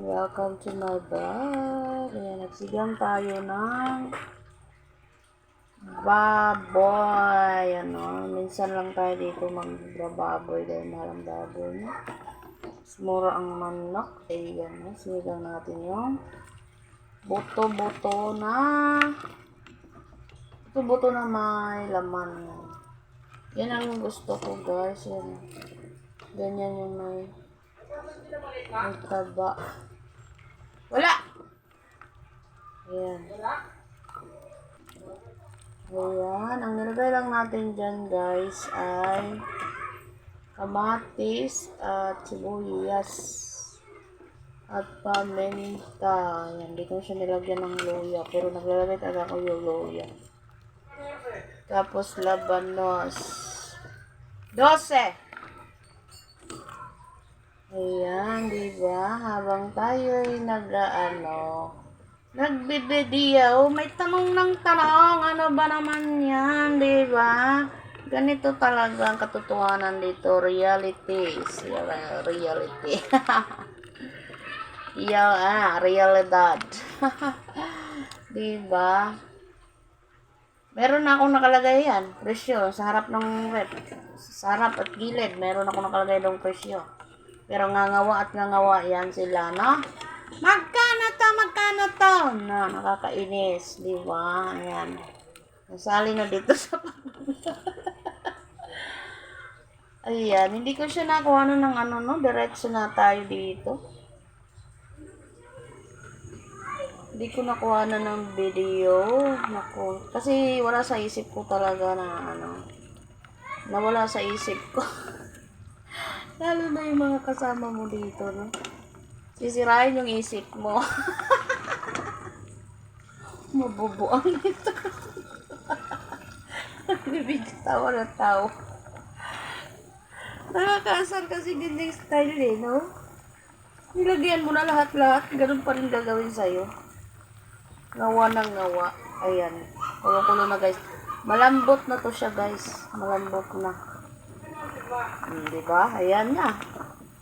Welcome to my vlog. Ayan, nagsigang tayo ng baboy. Ano, minsan lang tayo dito magbababoy dahil mahal ang baboy. Mura ang manok. Ayan, sinigang natin yung buto-buto na buto-buto na may laman. Yan ang gusto ko guys. Yan. Ganyan yung may may taba. Wala! Ayan. Ayan. Ang nilagay lang natin dyan, guys, ay kamatis at sibuyas at paminta. Ayan. Hindi ko siya nilagyan ng luya. Pero naglalagay talaga ko yung luya. Tapos labanos. 12! Ayan, di ba? Habang tayo ay nag-ano, nagbibidiyo, may tanong ng tanong, ano ba naman yan, di ba? Ganito talaga ang katotohanan dito, realities. Yeah, Reality. yeah, ah, realidad. di ba? Meron na akong nakalagay yan, presyo, sa harap ng rep. Sa harap at gilid, meron akong nakalagay dong presyo. Pero ngangawa at ngangawa yan sila, no? Magkano to? Magkano to? No, nakakainis, di ba? Ayan. Nasali na dito sa Ayan, hindi ko siya nakuha ano ng ano, no? Diretso na tayo dito. Hindi ko nakuha na ng video. Naku. Kasi wala sa isip ko talaga na ano. Nawala sa isip ko. Lalo na yung mga kasama mo dito, no? Sisirain yung isip mo. Mabubuang nito. Nagbibigay tawa na tao. Nakakaasar kasi yung style eh, no? Nilagyan mo na lahat-lahat, ganun pa rin gagawin sa'yo. Ngawa ng ngawa. Ayan. Kulo-kulo na guys. Malambot na to siya guys. Malambot na. Hmm, di ba? Ayan na.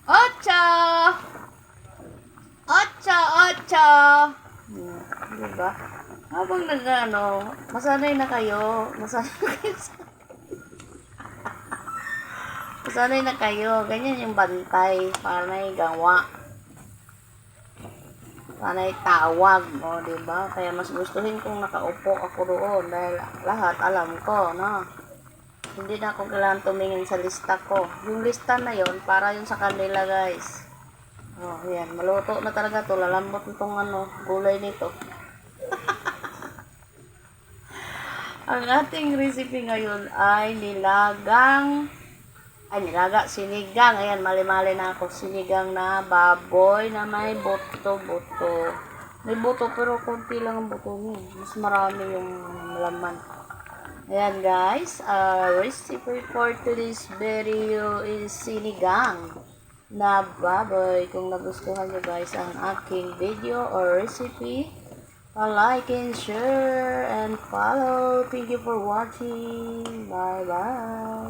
Ocho! Ocho! Ocho! Hmm, di ba? Habang nag ano, masanay na kayo. Masanay na kayo sa... masanay na kayo. Ganyan yung bantay. Para may gawa. Panay tawag, o, di ba? Kaya mas gustuhin kong nakaupo ako roon dahil lahat alam ko, no? Hindi na ako kailangan tumingin sa lista ko. Yung lista na yon para yun sa kanila, guys. Oh, yan. Maluto na talaga to. Lalambot itong ano, gulay nito. Ang ating recipe ngayon ay nilagang ay nilaga, sinigang. Ayan, mali-mali na ako. Sinigang na baboy na may buto-buto. May buto pero konti lang ang buto niya. Mas marami yung laman. Ayan guys, uh, recipe for today's video is sinigang na baboy. Kung nagustuhan nyo guys ang aking video or recipe, like and share and follow. Thank you for watching. Bye bye.